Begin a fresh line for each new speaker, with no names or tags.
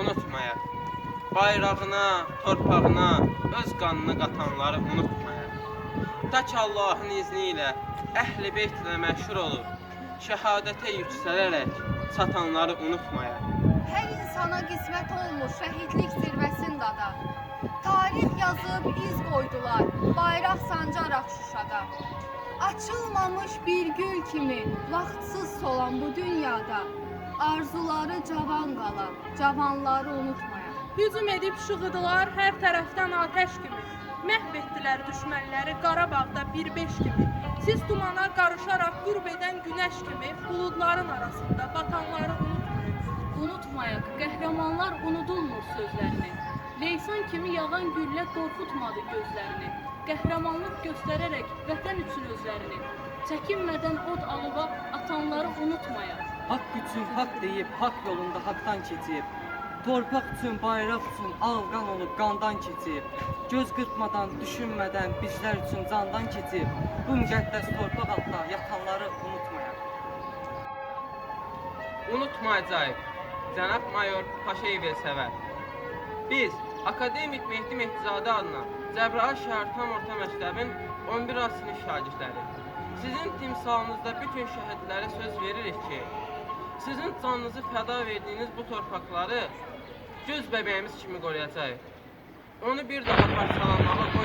unutmayaq. Bayrağına, torpağına, öz qanını qatanları unutmayaq. Ta ki Allahın izni ilə əhl-i beytlə məşhur olub, şəhadətə yüksələrək çatanları unutmayaq.
Hər insana qismət olmuş şəhidlik zirvəsində dada. Tarix yazıb iz qoydular, bayraq sancaraq Şuşada. Açılmamış bir gül kimi vaxtsız solan bu dünyada arzuları cavan qalan, cavanları unutmayaq.
Hücum edib şığıdılar hər tərəfdən atəş kimi. Məhv etdilər düşmənləri Qarabağda bir beş kimi. Siz dumana qarışaraq qürb edən günəş kimi buludların arasında batanları unutmayın.
Unutmayaq, qəhrəmanlar unudulmur sözlərini. Leysan kimi yağan güllə qorxutmadı gözlərini. Qəhrəmanlıq göstərərək vətən üçün özlərini. Çəkinmədən od alova atanları unutmayaq.
Haqq üçün haqq deyib, haqq yolunda haqdan keçib. Torpaq üçün, bayraq üçün al qan olub qandan keçib. Göz qırpmadan, düşünmədən bizlər üçün candan keçib. Bu müqəddəs torpaq altında yatanları unutmayaq.
Unutmayacağıq. Cənab mayor Paşayev Elsəvər. Biz Akademik Mehdi Mehdizadə adına Cəbrayıl şəhər tam orta məktəbin 11 A sinif şagirdləri. Sizin timsalınızda bütün şəhidlərə söz veririk ki, sizin canınızı fəda verdiyiniz bu torpaqları göz bəbəyimiz kimi qoruyacağıq. Onu bir daha parçalanmağa qoymayacağıq.